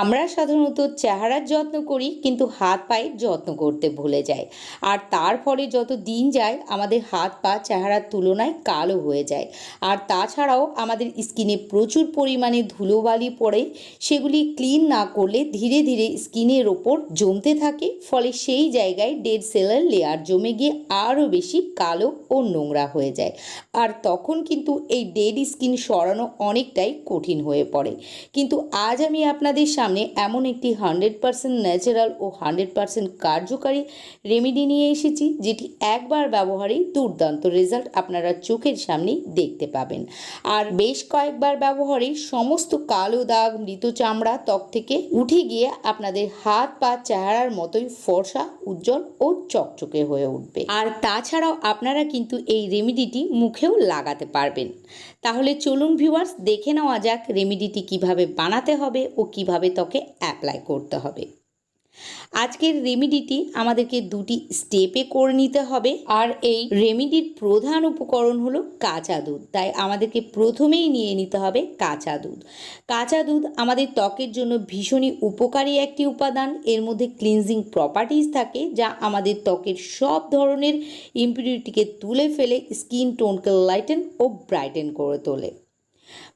আমরা সাধারণত চেহারার যত্ন করি, কিন্তু হাত পায়ের যত্ন করতে ভুলে যাই। আর তার ফলে যত দিন যায়, আমাদের হাত পা চেহারার তুলনায় কালো হয়ে যায়। আর তাছাড়াও আমাদের স্কিনে প্রচুর পরিমাণে ধুলোবালি পড়ে, সেগুলি ক্লিন না করলে ধীরে ধীরে স্কিনের ওপর জমতে থাকে, ফলে সেই জায়গায় ডেড সেলার লেয়ার জমে গিয়ে আরও বেশি কালো ও নোংরা হয়ে যায়। আর তখন কিন্তু এই ডেড স্কিন সরানো অনেকটাই কঠিন হয়ে পড়ে। কিন্তু আজ আমি আপনাদের এমন একটি হান্ড্রেড পারসেন্ট ন্যাচারাল ও হান্ড্রেড পারসেন্ট কার্যকারী রেমেডি নিয়ে এসেছি, যেটি একবার ব্যবহারেই দুর্দান্ত রেজাল্ট আপনারা চোখের সামনেই দেখতে পাবেন। আর বেশ কয়েকবার ব্যবহারেই সমস্ত কালো দাগ, মৃত চামড়া ত্বক থেকে উঠে গিয়ে আপনাদের হাত পা চেহারার মতোই ফর্সা, উজ্জ্বল ও চকচকে হয়ে উঠবে। আর তাছাড়াও আপনারা কিন্তু এই রেমেডিটি মুখেও লাগাতে পারবেন। তাহলে চলুন ভিউয়ার্স দেখে নেওয়া যাক রেমিডিটি কীভাবে বানাতে হবে ও কীভাবে ত্বকে অ্যাপ্লাই করতে হবে। আজকের রেমিডিটি আমাদেরকে দুটি স্টেপে করে নিতে হবে। আর এই রেমিডির প্রধান উপকরণ হলো কাঁচা দুধ। তাই আমাদেরকে প্রথমেই নিয়ে নিতে হবে কাঁচা দুধ। কাঁচা দুধ আমাদের ত্বকের জন্য ভীষণই উপকারী একটি উপাদান। এর মধ্যে ক্লিনজিং প্রপার্টিজ থাকে, যা আমাদের ত্বকের সব ধরনের ইম্পিউরিটিকে তুলে ফেলে স্কিন টোনকে লাইটেন ও ব্রাইটেন করে তোলে।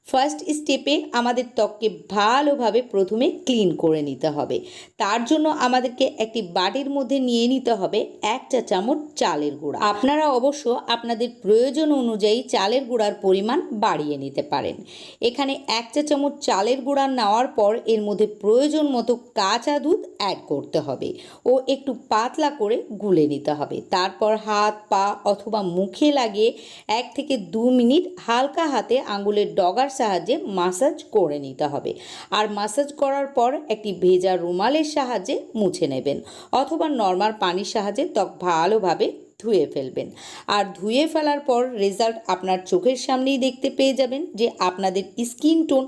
ফার্স্ট স্টেপে আমাদের ত্বককে ভালোভাবে প্রথমে ক্লিন করে নিতে হবে। তার জন্য আমাদেরকে একটি বাটির মধ্যে নিয়ে নিতে হবে এক চা চামচ চালের গুঁড়া। আপনারা অবশ্য আপনাদের প্রয়োজন অনুযায়ী চালের গুঁড়ার পরিমাণ বাড়িয়ে নিতে পারেন। এখানে এক চা চামচ চালের গুঁড়া নেওয়ার পর এর মধ্যে প্রয়োজন মতো কাঁচা দুধ অ্যাড করতে হবে ও একটু পাতলা করে গুলে নিতে হবে। তারপর হাত, পা অথবা মুখে লাগিয়ে এক থেকে দু মিনিট হালকা হাতে আঙুলের ডগার সাহায্যে মাসাজ করে নিতে হবে। আর মাসাজ করার পর একটি ভেজা রুমালের সাহায্যে মুছে নেবেন অথবা নর্মাল পানির সাহায্যে ত্বক ভালোভাবে ধুয়ে ফেলবেন। আর ধুয়ে ফেলার পর রেজাল্ট আপনার চোখের সামনেই দেখতে পেয়ে যাবেন যে আপনাদের স্কিন টোন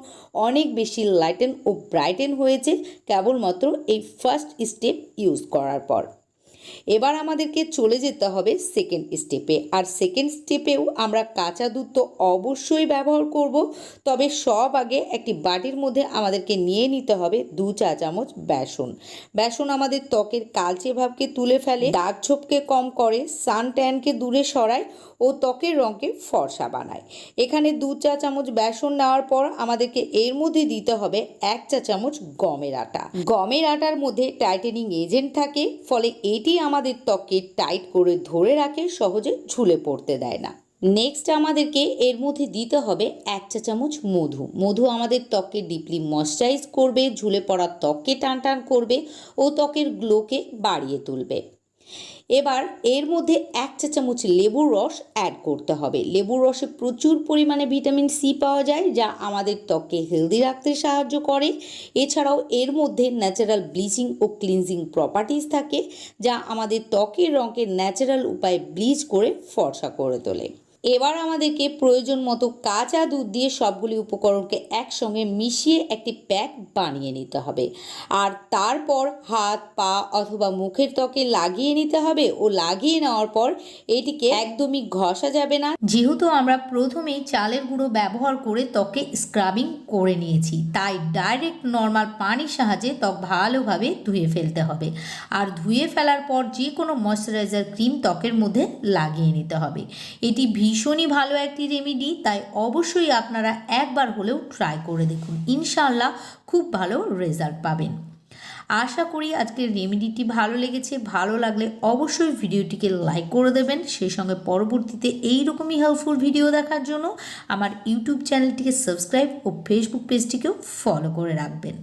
অনেক বেশি লাইটেন ও ব্রাইটেন হয়েছে, কেবলমাত্র এই ফার্স্ট স্টেপ ইউজ করার পর। এবার আমাদেরকে চলে যেতে হবে সেকেন্ড স্টেপে আর সেকেন্ড স্টেপেও আমরা কাঁচা দুধ তো অবশ্যই ব্যবহার করব, তবে সব আগে একটি বাটির মধ্যে আমাদেরকে নিয়ে নিতে হবে দু চা চামচ বেসন। বেসন আমাদের ত্বকের কালচে ভাবকে তুলে ফেলে, দাগ ছোপকে কম করে, সান ট্যানকে দূরে সরায় ও ত্বকের রঙকে ফর্সা বানায়। এখানে দু চা চামচ বেসন নেওয়ার পর আমাদেরকে এর মধ্যে দিতে হবে এক চা চামচ গমের আটা। গমের আটার মধ্যে টাইটেনিং এজেন্ট থাকে, ফলে এটি আমাদের ত্বককে টাইট করে ধরে রাখে, সহজে ঝুলে পড়তে দেয় না। নেক্সট আমাদেরকে এর মধ্যে দিতে হবে এক চা চামচ মধু। মধু আমাদের ত্বককে ডিপলি ময়শ্চারাইজ করবে, ঝুলে পড়া ত্বককে টান টান করবে ও ত্বকের গ্লোকে বাড়িয়ে তুলবে। এবার এর মধ্যে এক চা চামচ লেবুর রস অ্যাড করতে হবে। লেবুর রসে প্রচুর পরিমাণে ভিটামিন সি পাওয়া যায়, যা আমাদের ত্বককে হেলদি রাখতে সাহায্য করে। এছাড়াও এর মধ্যে ন্যাচারাল ব্লিচিং ও ক্লিনজিং প্রপার্টিস থাকে, যা আমাদের ত্বকের রঙকে ন্যাচারাল উপায়ে ব্লিচ করে ফর্সা করে তোলে। এবার আমাদেরকে প্রয়োজন মতো কাঁচা দুধ দিয়ে সবগুলি উপকরণকে একসঙ্গে মিশিয়ে একটি প্যাক বানিয়ে নিতে হবে। আর তারপর হাত, পা অথবা মুখের ত্বকে লাগিয়ে নিতে হবে ও লাগিয়ে নেওয়ার পর এটিকে একদমই ঘষা যাবে না। যেহেতু আমরা প্রথমেই চালের গুঁড়ো ব্যবহার করে ত্বকে স্ক্রাবিং করে নিয়েছি, তাই ডাইরেক্ট নর্মাল পানির সাহায্যে ত্বক ভালোভাবে ধুয়ে ফেলতে হবে। আর ধুয়ে ফেলার পর যে কোনো ময়শ্চারাইজার ক্রিম ত্বকের মধ্যে লাগিয়ে নিতে হবে। এটি ভীষণই ভালো একটি রেমিডি তাই অবশ্যই আপনারা একবার হলেও ট্রাই করে দেখুন। ইনশাল্লাহ খুব ভালো রেজাল্ট পাবেন। আশা করি আজকের রেমেডিটি ভালো লেগেছে, ভালো লাগলে অবশ্যই ভিডিওটিকে লাইক করে দেবেন। সেই সঙ্গে পরবর্তীতে এই রকমই হেল্পফুল ভিডিও দেখার জন্য আমার ইউটিউব চ্যানেলটিকে সাবস্ক্রাইব ও ফেসবুক পেজটিকেও ফলো করে রাখবেন।